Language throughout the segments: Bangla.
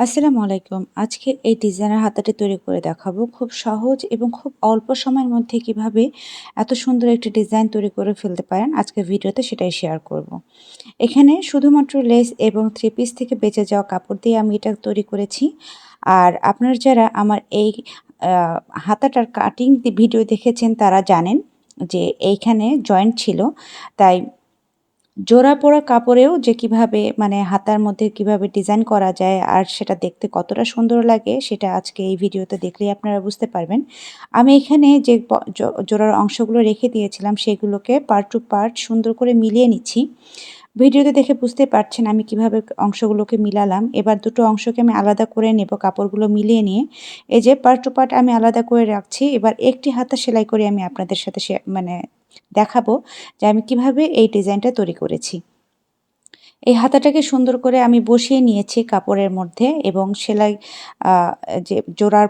আসসালামু আলাইকুম। আজকে এই ডিজাইনার হাতাটি তৈরি করে দেখাবো খুব সহজ এবং খুব অল্প সময়ের মধ্যে কীভাবে এত সুন্দর একটি ডিজাইন তৈরি করে ফেলতে পারেন আজকে ভিডিওতে সেটাই শেয়ার করব। এখানে শুধুমাত্র লেস এবং থ্রি পিস থেকে বেঁচে যাওয়া কাপড় দিয়ে আমি এটা তৈরি করেছি। আর আপনার যারা আমার এই হাতাটার কাটিং ভিডিও দেখেছেন তারা জানেন যে এইখানে জয়েন্ট ছিল। তাই জোড়া পোড়া কাপড়েও যে কীভাবে মানে হাতার মধ্যে কীভাবে ডিজাইন করা যায় আর সেটা দেখতে কতটা সুন্দর লাগে, সেটা আজকে এই ভিডিওতে দেখলেই আপনারা বুঝতে পারবেন। আমি এখানে যে জোড়ার অংশগুলো রেখে দিয়েছিলাম, সেগুলোকে পার্ট টু পার্ট সুন্দর করে মিলিয়ে নিচ্ছি। ভিডিওতে দেখে বুঝতে পারছেন আমি কীভাবে অংশগুলোকে মিলালাম। এবার দুটো অংশকে আমি আলাদা করে নেব কাপড়গুলো মিলিয়ে নিয়ে। এই যে পার্ট টু পার্ট আমি আলাদা করে রাখছি, এবার একটি হাতা সেলাই করে আমি আপনাদের সাথে মানে দেখাবো যে আমি কীভাবে এই ডিজাইনটা তৈরি করেছি। এই হাতাটাকে সুন্দর করে আমি বসিয়ে নিয়েছি কাপড়ের মধ্যে এবং সেলাই যে জোড়ার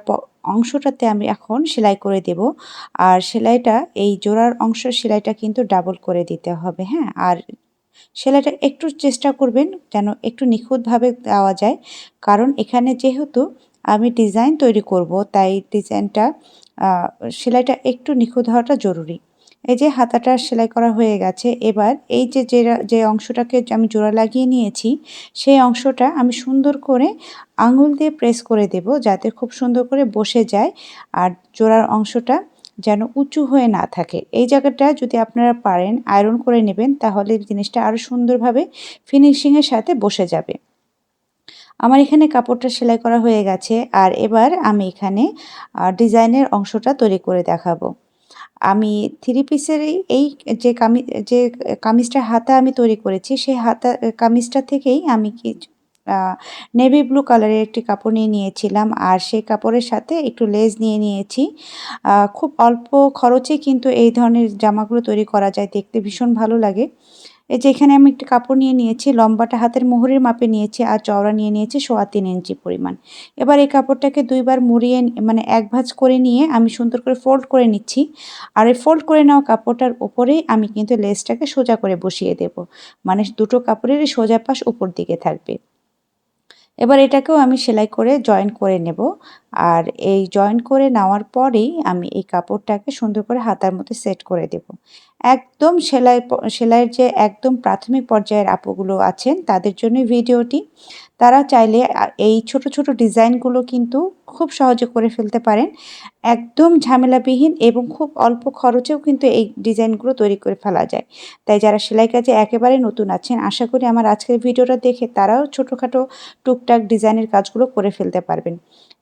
অংশটাতে আমি এখন সেলাই করে দেব। আর সেলাইটা, এই জোড়ার অংশ সেলাইটা কিন্তু ডাবল করে দিতে হবে হ্যাঁ? আর সেলাইটা একটু চেষ্টা করবেন যেন একটু নিখুঁতভাবে দেওয়া যায়। কারণ এখানে যেহেতু আমি ডিজাইন তৈরি করব, তাই ডিজাইনটা সেলাইটা একটু নিখুঁত হওয়াটা জরুরি। এই যে হাতাটা সেলাই করা হয়ে গেছে, এবার এই যে যে অংশটাকে আমি জোড়া লাগিয়ে নিয়েছি, সেই অংশটা আমি সুন্দর করে আঙুল দিয়ে প্রেস করে দেব যাতে খুব সুন্দর করে বসে যায় আর জোড়ার অংশটা যেন উঁচু হয়ে না থাকে। এই জায়গাটা যদি আপনারা পারেন আয়রন করে নেবেন, তাহলে জিনিসটা আরও সুন্দরভাবে ফিনিশিংয়ের সাথে বসে যাবে। আমার এখানে কাপড়টা সেলাই করা হয়ে গেছে, আর এবার আমি এখানে ডিজাইনের অংশটা তৈরি করে দেখাবো। আমি থ্রি পিসের এই যে কামি, যে কামিজটার হাতা আমি তৈরি করেছি, সেই হাতা, কামিজটা থেকেই আমি কি নেভি ব্লু কালারের একটি কাপড় নিয়ে নিয়েছিলাম। আর সেই কাপড়ের সাথে একটু লেজ নিয়ে নিয়েছি। খুব অল্প খরচে কিন্তু এই ধরনের জামাগুলো তৈরি করা যায়। দেখতে ভীষণ ভালো লাগে। এই যে এখানে আমি একটা কাপড় নিয়ে নিয়েছি, লম্বাটা হাতের মোহরের মাপে নিয়েছি আর চওড়া নিয়ে নিয়েছি সোয়া তিন ইঞ্চি পরিমাণ। এবার এই কাপড়টাকে দুইবার মুড়িয়ে মানে এক ভাঁজ করে নিয়ে আমি সুন্দর করে ফোল্ড করে নিচ্ছি। আর এই ফোল্ড করে নেওয়া কাপড়টার উপরেই আমি কিন্তু লেসটাকে সোজা করে বসিয়ে দেব। মানে দুটো কাপড়েরই সোজা পাশ উপর দিকে থাকবে। এবার এটাকেও আমি সেলাই করে জয়েন করে নেব। আর এই জয়েন করে নেওয়ার পরেই আমি এই কাপড়টাকে সুন্দর করে হাতার মধ্যে সেট করে দেব। একদম সেলাই সেলাইয়ের যে একদম প্রাথমিক পর্যায়ের আপুগুলো আছেন, তাদের জন্য ভিডিওটি। তারা চাইলে এই ছোট ছোট ডিজাইনগুলো কিন্তু খুব সহজে করে ফেলতে পারেন। একদম ঝামেলাবিহীন এবং খুব অল্প খরচেও কিন্তু এই ডিজাইনগুলো তৈরি করে ফেলা যায়। তাই যারা সেলাই কাজে একেবারে নতুন আছেন, আশা করি আমার আজকের ভিডিওটা দেখে তারাও ছোটোখাটো টুকটাক ডিজাইনের কাজগুলো করে ফেলতে পারবেন।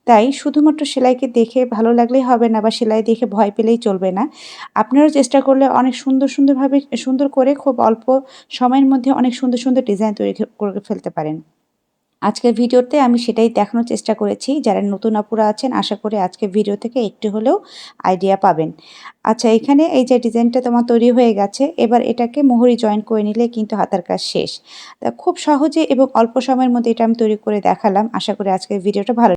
তাই শুধুমাত্র সেলাইকে দেখে ভালো লাগলেই হবে না বা সেলাই দেখে ভয় পেলেই চলবে না। আপনারাও চেষ্টা করলে অনেক সুন্দর সুন্দরভাবে, সুন্দর করে খুব অল্প সময়ের মধ্যে অনেক সুন্দর সুন্দর ডিজাইন তৈরি করে ফেলতে পারেন। আজকের ভিডিওতে আমি সেটাই দেখানোর চেষ্টা করেছি। যারা নতুন আপুরা আছেন, আশা করি আজকের ভিডিও থেকে একটু হলেও আইডিয়া পাবেন। আচ্ছা এখানে এই যে ডিজাইনটা তোমার তৈরি হয়ে গেছে, এবার এটাকে মোহরি জয়েন করে নিলে কিন্তু হাতার কাজ শেষ। খুব সহজে এবং অল্প সময়ের মধ্যে এটা আমি তৈরি করে দেখালাম। আশা করি আজকের ভিডিওটা ভালো